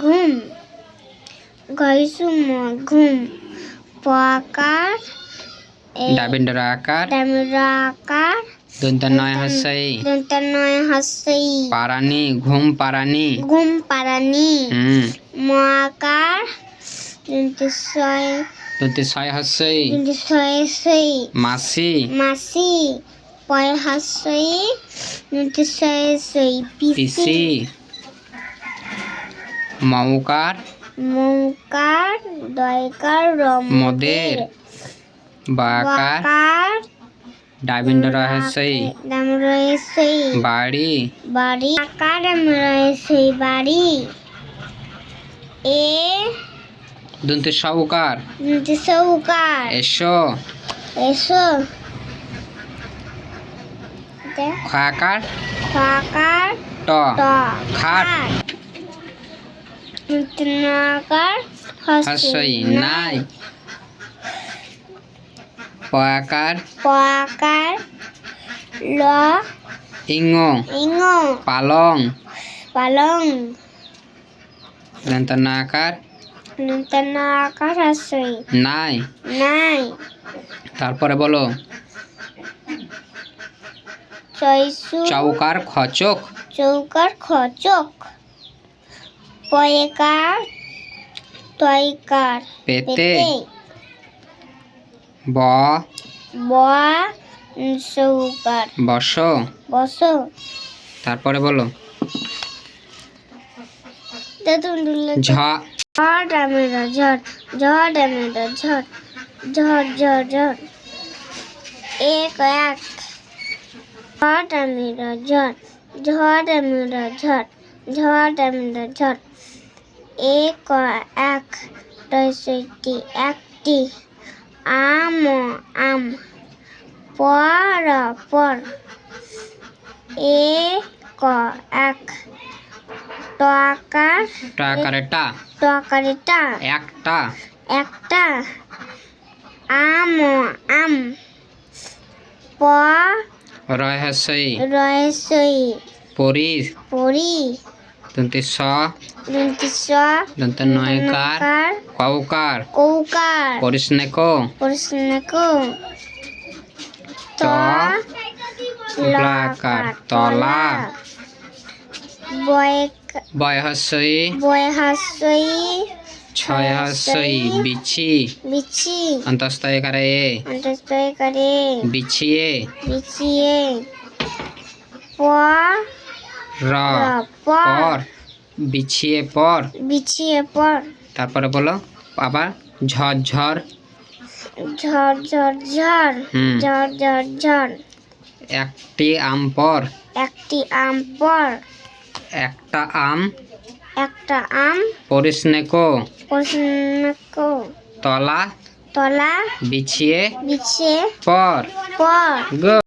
ঘুম ঘইসুম ঘুম। পকার ডাবিন্ডর আকার। ডামিরা আকার। দন্ত নয় হাসাই দন্ত নয় হাসি। পারানি ঘুম পারানি। ঘুম পারানি। হুম। ম আকার দন্ত ছয়। দন্ত ছয় হাসাই দন্ত ছয় সই মাসি। মাসি পয় হাসই দন্ত ছয় সই পিসি। পিসি মৌকার মৌকার দয়কার রম মদের বাকার ডাবিন্ডর হাসাই দাম রয়েছে বাড়ি বাড়ি আকার রয়েছে বাড়ি এ দন্ত সৌকার নিতে চৌকার এসো এসো খাকার খাকার ট খাট নাকার হাসাই নাই। পয়াকার পাকার ল ইঙ। ইঙ। পালং। পালং। দন্ত নাকার নিতে নাকার হাসই নাই। নাই। তারপরে বলো। চৌকার খচক। চৌকার খচক। পয়কার তয়কার। পেতে। ব। বয়া চৌকার বস। বস। তারপরে বলো। ঝ। ঝড় ডামেরা ঝড়। ঝড় ডামেরা ঝড়। ঝড় ঝড় ঝড়। এক এক। ঝড় ডামেরা ঝড়। ঝড় ডামেরা ঝড়। ঝড় ঝড় এক এক দশটি একটি আম আম। পর পর। এক এক। টাকার টাকারেটা তরকারিটা একটা। একটা। আম আম। প রহস্যই রয়েছে। পরি। পরি। দন্তে স। দন্তিস দন্ত নয়কার। কৌকার কৌকার পরিস্নেক প্রশ্নক ত। লাকার তলা। বয় বয়হস্যই। বয় হাসই ছয় হস্যই বিছি বিছি অন্তস্তয়কারে এ অন্তস্তয় করে। বিছিয়ে বিছিয়ে প। র পর। বিছিয়ে পর। বিছিয়ে পর। তারপরে বলো আবার ঝড় ঝড় ঝড় ঝড় ঝড় হুম। ঝড় ঝড় ঝড় একটি আম পর। একটি আম পর। একটা আম। একটা আম। পরিস্নেক প্রশ্নক তলা। তলা। বিছিয়ে। বিছিয়ে। পর। পর। গো।